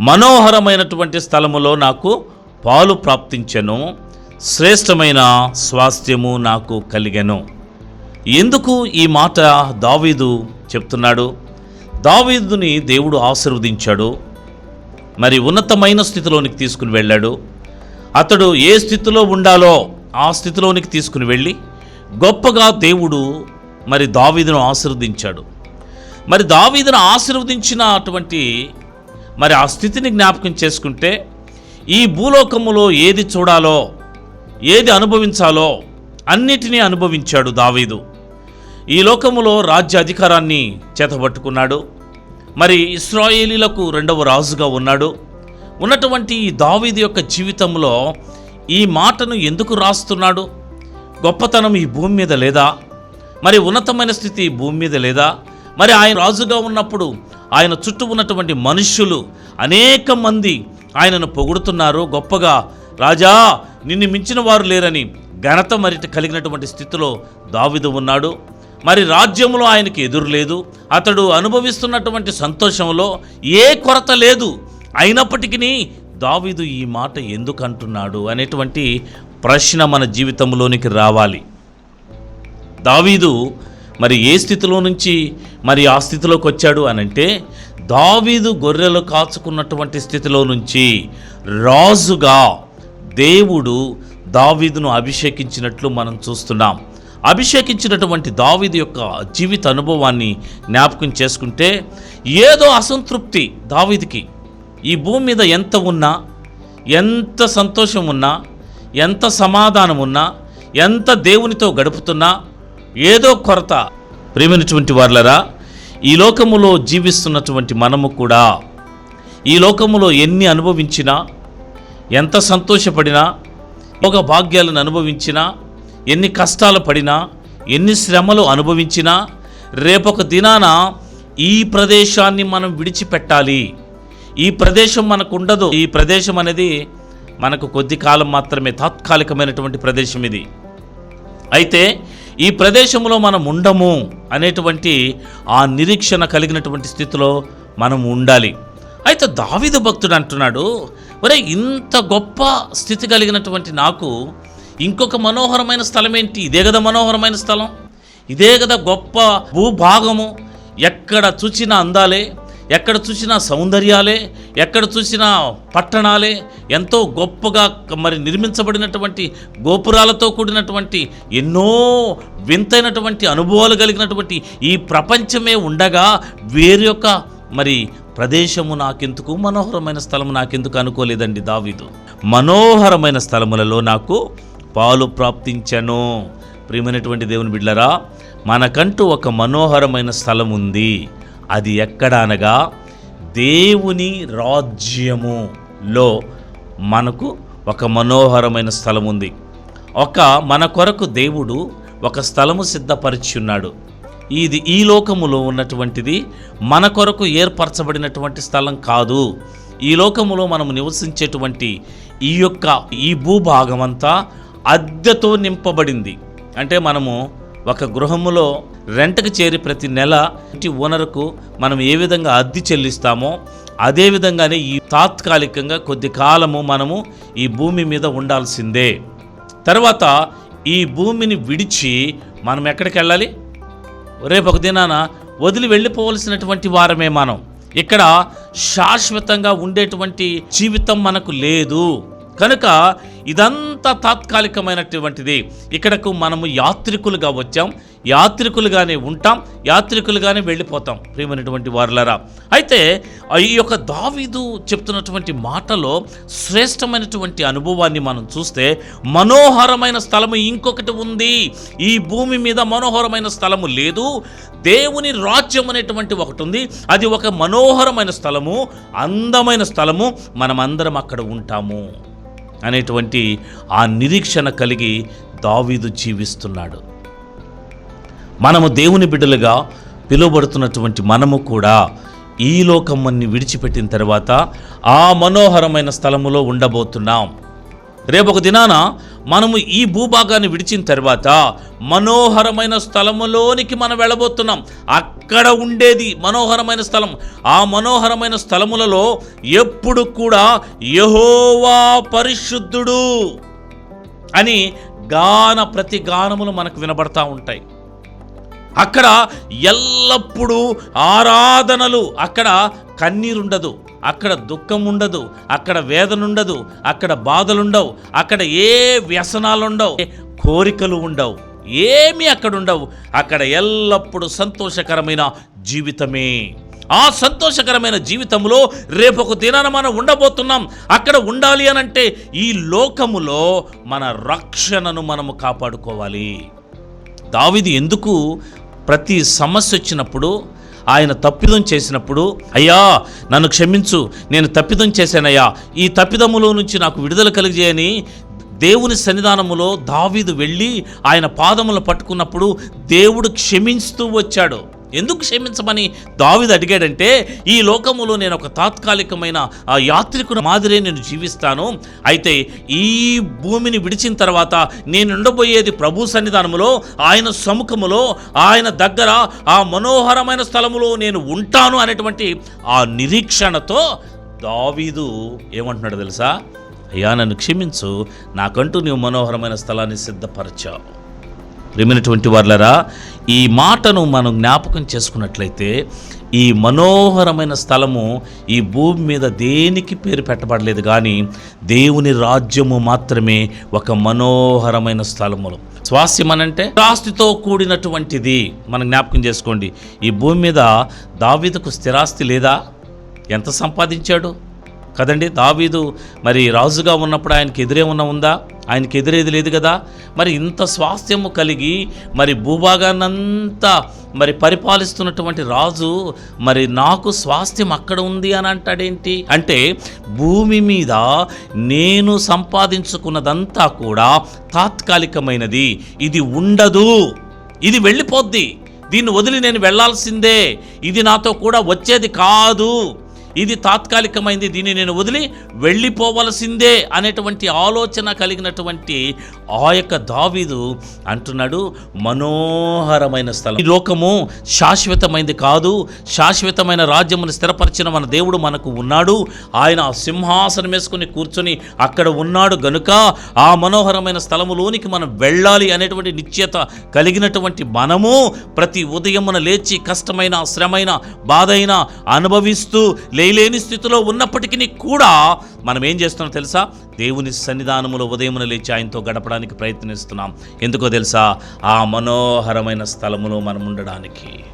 మనోహరమైనటువంటి స్థలములో నాకు పాలు ప్రాప్తించెను. శ్రేష్టమైన స్వాస్థ్యము నాకు కలిగెను. ఎందుకు ఈ మాట దావీదు చెప్తున్నాడు? దావీదుని దేవుడు ఆశీర్వదించాడు. మరి ఉన్నతమైన స్థితిలోనికి తీసుకుని వెళ్ళాడు. అతడు ఏ స్థితిలో ఉండాలో ఆ స్థితిలోనికి తీసుకుని వెళ్ళి గొప్పగా దేవుడు మరి దావీదును ఆశీర్వదించాడు. మరి దావీదును ఆశీర్వదించిన అటువంటి మరి ఆ స్థితిని జ్ఞాపకం చేసుకుంటే ఈ భూలోకములో ఏది చూడాలో ఏది అనుభవించాలో అన్నిటినీ అనుభవించాడు దావీదు. ఈ లోకములో రాజ్య అధికారాన్ని చేతబట్టుకున్నాడు. మరి ఇస్రాయేలీలకు రెండవ రాజుగా ఉన్నాడు. ఉన్నటువంటి ఈ దావీదు యొక్క జీవితంలో ఈ మాటను ఎందుకు రాస్తున్నాడు? గొప్పతనం ఈ భూమి మీద లేదా? మరి ఉన్నతమైన స్థితి భూమి మీద లేదా? మరి ఆయన రాజుగా ఉన్నప్పుడు ఆయన చుట్టూ ఉన్నటువంటి మనుష్యులు అనేక మంది ఆయనను పొగుడుతున్నారు. గొప్పగా రాజా నిన్ను మించిన వారు లేరని ఘనత మరిట కలిగినటువంటి స్థితిలో దావిదు ఉన్నాడు. మరి రాజ్యంలో ఆయనకి ఎదురు లేదు. అతడు అనుభవిస్తున్నటువంటి సంతోషంలో ఏ కొరత లేదు. అయినప్పటికీ దావీదు ఈ మాట ఎందుకు అంటున్నాడు అనేటువంటి ప్రశ్న మన జీవితంలోనికి రావాలి. దావీదు మరి ఏ స్థితిలో నుంచి మరి ఆ స్థితిలోకి వచ్చాడు అనంటే దావీదు గొర్రెలు కాచుకున్నటువంటి స్థితిలో నుంచి రాజుగా దేవుడు దావీదును అభిషేకించినట్లు మనం చూస్తున్నాం. అభిషేకించినటువంటి దావీదు యొక్క జీవిత అనుభవాన్ని జ్ఞాపకం చేసుకుంటే ఏదో అసంతృప్తి దావీదికి. ఈ భూమి మీద ఎంత ఉన్నా ఎంత సంతోషం ఉన్నా ఎంత సమాధానం ఉన్నా ఎంత దేవునితో గడుపుతున్నా ఏదో కొరత. ప్రేమినటువంటి వాళ్ళరా ఈ లోకములో జీవిస్తున్నటువంటి మనము కూడా ఈ లోకములో ఎన్ని అనుభవించినా ఎంత సంతోషపడినా ఒక భాగ్యాలను అనుభవించినా ఎన్ని కష్టాలు పడినా ఎన్ని శ్రమలు అనుభవించినా రేపొక దినాన ఈ ప్రదేశాన్ని మనం విడిచిపెట్టాలి. ఈ ప్రదేశం మనకు ఉండదు ఈ ప్రదేశం అనేది మనకు కొద్ది కాలం మాత్రమే తాత్కాలికమైనటువంటి ప్రదేశం ఇది. అయితే ఈ ప్రదేశంలో మనం ఉండము అనేటువంటి ఆ నిరీక్షణ కలిగినటువంటి స్థితిలో మనం ఉండాలి. అయితే దావిదు భక్తుడు అంటున్నాడు ఒరే ఇంత గొప్ప స్థితి కలిగినటువంటి నాకు ఇంకొక మనోహరమైన స్థలం ఏంటి? ఇదే కదా మనోహరమైన స్థలం? ఇదే కదా గొప్ప భూభాగము? ఎక్కడ చూచినా అందాలే. ఎక్కడ చూసినా సౌందర్యాలే ఎక్కడ చూసినా పట్టణాలే ఎంతో గొప్పగా మరి నిర్మించబడినటువంటి గోపురాలతో కూడినటువంటి ఎన్నో వింతైనటువంటి అనుభవాలు కలిగినటువంటి ఈ ప్రపంచమే ఉండగా వేరు యొక్క మరి ప్రదేశము నాకెందుకు మనోహరమైన స్థలము నాకెందుకు అనుకోలేదండి దావీదు. మనోహరమైన స్థలములలో నాకు పాలు ప్రాప్తించను. ప్రియమైనటువంటి దేవుని బిడ్డలరా మనకంటూ ఒక మనోహరమైన స్థలం ఉంది అది ఎక్కడ అనగా దేవుని రాజ్యములో మనకు ఒక మనోహరమైన స్థలం ఉంది. ఒక మన కొరకు దేవుడు ఒక స్థలము సిద్ధపరిచి ఉన్నాడు. ఇది ఈ లోకములో ఉన్నటువంటిది మన కొరకు ఏర్పరచబడినటువంటి స్థలం కాదు. ఈ లోకములో మనం నివసించేటువంటి ఈ యొక్క ఈ భూభాగం అంతా అద్దెతో నింపబడింది. అంటే మనము ఒక గృహములో రెంట్కి చేరి ప్రతి నెల ఇంటి ఓనర్కు మనం ఏ విధంగా అద్దె చెల్లిస్తామో అదేవిధంగానే ఈ తాత్కాలికంగా కొద్ది కాలము మనము ఈ భూమి మీద ఉండాల్సిందే. తర్వాత ఈ భూమిని విడిచి మనం ఎక్కడికి వెళ్ళాలి రేపు ఒక దినాన వదిలి వెళ్ళిపోవలసినటువంటి వారమే మనం. ఇక్కడ శాశ్వతంగా ఉండేటువంటి జీవితం మనకు లేదు. కనుక ఇదంతా తాత్కాలికమైనటువంటిది. ఇక్కడకు మనము యాత్రికులుగా వచ్చాం. యాత్రికులుగానే ఉంటాం. యాత్రికులుగానే వెళ్ళిపోతాం. ప్రియమైనటువంటి వారులరా అయితే ఈ యొక్క దావీదు చెప్తున్నటువంటి మాటలో శ్రేష్టమైనటువంటి అనుభవాన్ని మనం చూస్తే మనోహరమైన స్థలము ఇంకొకటి ఉంది. ఈ భూమి మీద మనోహరమైన స్థలము లేదు. దేవుని రాజ్యం అనేటువంటి ఒకటి ఉంది. అది ఒక మనోహరమైన స్థలము అందమైన స్థలము. మనమందరం అక్కడ ఉంటాము. అనేటువంటి ఆ నిరీక్షణ కలిగి దావీదు జీవిస్తున్నాడు. మనము దేవుని బిడ్డలుగా పిలువబడుతున్నటువంటి మనము కూడా ఈ లోకమ్మని విడిచిపెట్టిన తర్వాత ఆ మనోహరమైన స్థలములో ఉండబోతున్నాం. రేపు ఒక దినాన మనము ఈ భూభాగాన్ని విడిచిన తర్వాత మనోహరమైన స్థలములోనికి మనం వెళ్ళబోతున్నాం. అక్కడ ఉండేది మనోహరమైన స్థలం. ఆ మనోహరమైన స్థలములలో ఎప్పుడు కూడా యహోవా పరిశుద్ధుడు అని గాన ప్రతి గానములు మనకు వినబడతా ఉంటాయి. అక్కడ ఎల్లప్పుడూ ఆరాధనలు అక్కడ కన్నీరుండదు అక్కడ దుఃఖం ఉండదు అక్కడ వేదన ఉండదు అక్కడ బాధలుండవు అక్కడ ఏ వ్యసనాలుండవు కోరికలు ఉండవు ఏమీ అక్కడ ఉండవు అక్కడ ఎల్లప్పుడూ సంతోషకరమైన జీవితమే. ఆ సంతోషకరమైన జీవితంలో రేపు ఒక దినాన మనం ఉండబోతున్నాం. అక్కడ ఉండాలి అనంటే ఈ లోకములో మన రక్షణను మనము కాపాడుకోవాలి. దావిది ఎందుకు ప్రతి సమస్య వచ్చినప్పుడు ఆయన తప్పిదం చేసినప్పుడు అయ్యా నన్ను క్షమించు నేను తప్పిదం చేశానయ్యా ఈ తప్పిదములో నుంచి నాకు విడుదల కలిగజేయని దేవుని సన్నిధానములో దావీదు వెళ్ళి ఆయన పాదములు పట్టుకున్నప్పుడు దేవుడు క్షమించుతూ వచ్చాడు. ఎందుకు క్షమించమని దావీదు అడిగాడంటే ఈ లోకములో నేను ఒక తాత్కాలికమైన ఆ యాత్రికుడు మాదిరే నేను జీవిస్తాను. అయితే ఈ భూమిని విడిచిన తర్వాత నేను ఉండబోయేది ప్రభు సన్నిధానములో ఆయన సముఖములో ఆయన దగ్గర ఆ మనోహరమైన స్థలములో నేను ఉంటాను అనేటువంటి ఆ నిరీక్షణతో దావీదు ఏమంటున్నాడు తెలుసా? అయ్యా నన్ను క్షమించు. నాకంటూ నీవు మనోహరమైన స్థలాన్ని సిద్ధపరచావు. ప్రేమైనటువంటి వాళ్ళరా ఈ మాటను మనం జ్ఞాపకం చేసుకున్నట్లయితే ఈ మనోహరమైన స్థలము ఈ భూమి మీద దేనికి పేరు పెట్టబడలేదు కానీ దేవుని రాజ్యము మాత్రమే ఒక మనోహరమైన స్థలములు. స్వాస్యం అనంటే స్థిరాస్తితో కూడినటువంటిది మనం జ్ఞాపకం చేసుకోండి. ఈ భూమి మీద దావీదుకు స్థిరాస్తి లేదా? ఎంత సంపాదించాడు? కదండి దావీదు మరి రాజుగా ఉన్నప్పుడు ఆయనకి ఎదురే ఉన్న ఉందా? ఆయనకి ఎదురేది లేదు కదా. మరి ఇంత స్వాస్థ్యము కలిగి మరి భూభాగాన్నంతా మరి పరిపాలిస్తున్నటువంటి రాజు మరి నాకు స్వాస్థ్యం అక్కడ ఉంది అని అంటాడేంటి? అంటే భూమి మీద నేను సంపాదించుకున్నదంతా కూడా తాత్కాలికమైనది. ఇది ఉండదు. ఇది వెళ్ళిపోద్ది. దీన్ని వదిలి నేను వెళ్ళాల్సిందే. ఇది నాతో కూడా వచ్చేది కాదు. ఇది తాత్కాలికమైంది. దీన్ని నేను వదిలి వెళ్ళిపోవలసిందే అనేటువంటి ఆలోచన కలిగినటువంటి ఆ యొక్క దావీదు అంటున్నాడు మనోహరమైన స్థలం. ఈ లోకము శాశ్వతమైంది కాదు. శాశ్వతమైన రాజ్యమును స్థిరపరిచిన మన దేవుడు మనకు ఉన్నాడు. ఆయన ఆ సింహాసనం వేసుకుని కూర్చొని అక్కడ ఉన్నాడు గనుక ఆ మనోహరమైన స్థలములోనికి మనం వెళ్ళాలి అనేటువంటి నిశ్చయత కలిగినటువంటి మనము ప్రతి ఉదయమున లేచి కష్టమైన శ్రమైన బాధైన అనుభవిస్తూ లే చేయలేని స్థితిలో ఉన్నప్పటికీ కూడా మనం ఏం చేస్తున్నాం తెలుసా? దేవుని సన్నిధానములో ఉదయమున లేచి ఆయనతో గడపడానికి ప్రయత్నిస్తున్నాం. ఎందుకో తెలుసా? ఆ మనోహరమైన స్థలములో మనం ఉండడానికి.